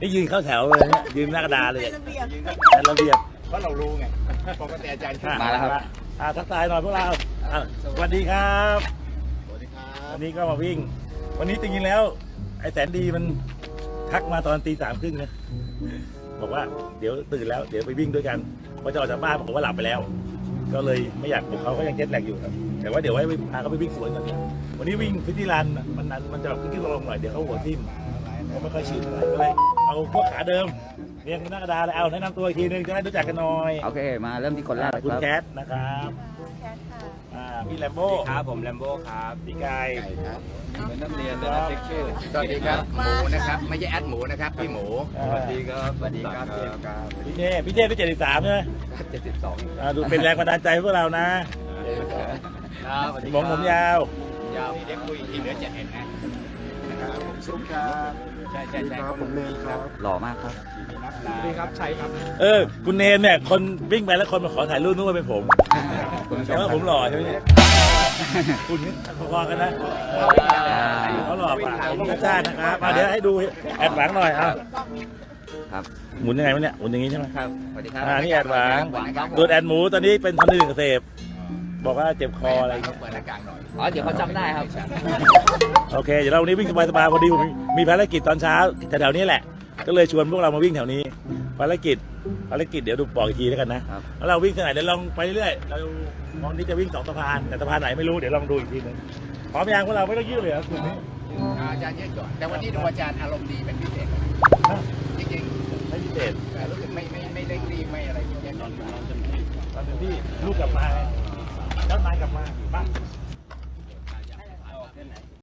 นี่ยืนเข้าแถวเลยเนี่ยยืนหน้ากระดานเลยเป็นระเบียบจัดระเบียบเพราะเรารู้ไงปกติอาจารย์ขึ้นอะมามาแล้วครับอ่าทักทายหน่อยพวกเราอะสวัสดีครับสวัสดีครัวับนนี้ก็มาวิ่ง วันนี้จริงๆแล้ว ไอ้แสนดีมันทักมาตอนตีสามครึ่งนะบอกว่าเดี๋ยวตื่นแล้วเดี๋ยวไปวิ่งด้วยกันพอจะออกจากบ้านผมว่าหลับไปแล้ว ก็เลยไม่อยากปลุกเขาก็ยังเจ็ตแลกอยู่ครับแต่ว่าเดี๋ยวไว้พาเขาไปวิ่งสวนกันนะวันนี้วิ่งฟิตตี้รันมันนันมันจะแบบขึ้นลงๆหน่อยเดี๋ยวเขาหัวทิ่ม เขาไม่ค่อยชินอะไรก็เลยเอาพวกขาเดิมเรียงหน้ากระดานเลยเอาแนะนำตัวอีกทีนึงจะได้รู้จักกันหน่อยโอเค มาเริ่มที่คนแรกเลยคุณครับแคทนะครับแคทค่ะอ่าพี่แลมโบ้ครับผมแลมโบ้ครับพี่กายเป็นนักเรียนเป็นนักเช็คชื่อสวัสดีครับหมูนะครับไม่ใช่แอดหมูนะครับพี่หมูอ่าสวัสดีครับสวัสดีครับพี่เท่พี่เท่ได้เจ็ดสิบสามใช่ไหมเจ็ดสิบสองอ่าดูเป็นแรงบันดาลใจให้พวกเรานะครับสวัสดีผมผมยาวยาวนี่เด็กคุยทีเหลือจะเห็นนะ ซุปครับใช่ใช่ใช่ผมเนครับหล่อมากครับสวัสดีครับชัยครับ เออ คุณเนนเนี่ย คนวิ่งไปแล้วคนมาขอถ่ายรูปนึกว่าเป็นผมคุณผู้ชแต่มว่าคผรับมหล่อใช่ไหมเนี่ยคุณนี่พอๆกันนะอ่าเขาหล่อกว่าผมชาตินะครับมาเดี๋ยวให้ดูแอดหวังหน่อยอะครับ หมุนยังไงวะเนี่ย หมุนอย่างงี้ใช่ไหมครับ สวัสดีครับ อ่า นี่แอดหวังหวังครับโดนแอดหมู ตอนนี้เป็นพันธุ์หนึ่งเกษตร บอกว่าเจ็บคออะไรอย่างเงี้ย เปิดหน้ากากหน่อยอ๋อเดี๋ยวเขาจำได้ครับ โอเค เดี๋ยวเราวันนี้วิ่งสบายๆพอดีผมมีมีภารกิจตอนเช้าแถวๆนี้แหละ ก็เลยชวนพวกเรามาวิ่งแถวนี้ ภารกิจ ภารกิจเดี๋ยวดูบอกอีกทีแล้วกันนะ ครับ แล้วเราวิ่งที่ไหนเดี๋ยวลองไปเรื่อยๆ เรามองนี้จะวิ่งสองสะพาน แต่สะพานไหนไม่รู้ เดี๋ยวลองดูอีกทีหนึงพร้อมยังพวกเราไม่ต้องยืดเลยเหรอกลุ่มนี้อาจารย์เยอะก่อนแต่วันนี้ดูอาจารย์อารมณ์ดีเป็นพิเศษจริงไม่พิเศษๆแต่รู้สึกไม่ไม่ไม่ได้รีบไม่อะไรอย่างเงี้ยตอนตอนที่ลูกกลับมาไงเจ้านายกลับมา บ้าน